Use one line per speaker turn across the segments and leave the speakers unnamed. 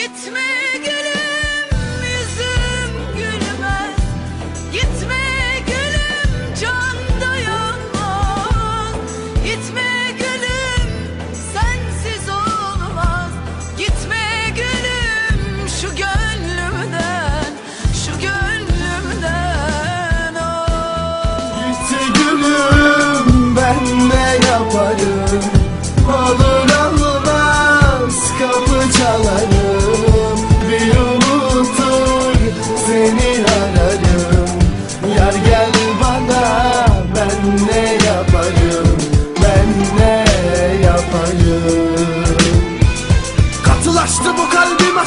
Gitme gülüm yüzüm gülmez. Gitme gülüm can dayanmaz Gitme gülüm sensiz olmaz. Gitme gülüm şu gönlümden Şu gönlümden oh.
Gitti gülüm ben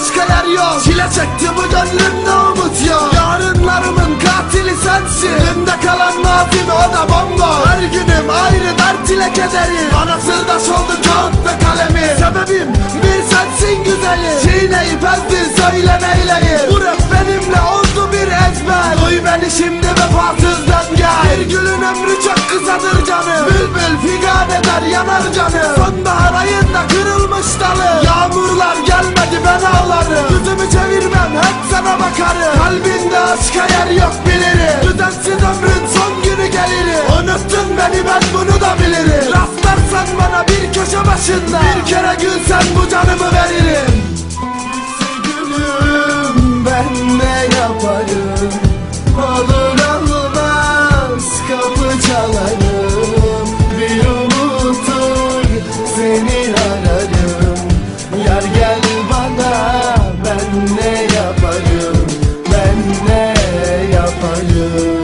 kalbim aşka yer yok. Çile çekti bu gönlümde umut yok. Yarınlarımın katili sensin. Elimde kalan mafim o da bomba Her günüm ayrı dert ile kederim. Bana sırdaş oldu kağıt ve kalemi. Sebebim bir sensin güzelim Çiğneyip ezdin söyle neyleyim Bu rap benimle oldu bir ezber. Duy beni şimdi vefasızdan gel. Bir gülün ömrü çok kısadır canım. Bülbül figan eder yanar canım Yüzümü çevirmem hep sana bakarım. Kalbinde aşka yer yok bilirim. Düzensiz ömrün son günü gelirim Unuttun beni ben bunu da bilirim. Rastlarsan bana bir köşe başında. Bir kere gülsen bu canımı veririm. Gülüm ben ne yaparım. Olur olmaz kapı Bir umuttur seni ararım. Yar gel bana ben ne yaparım? Ben ne yaparım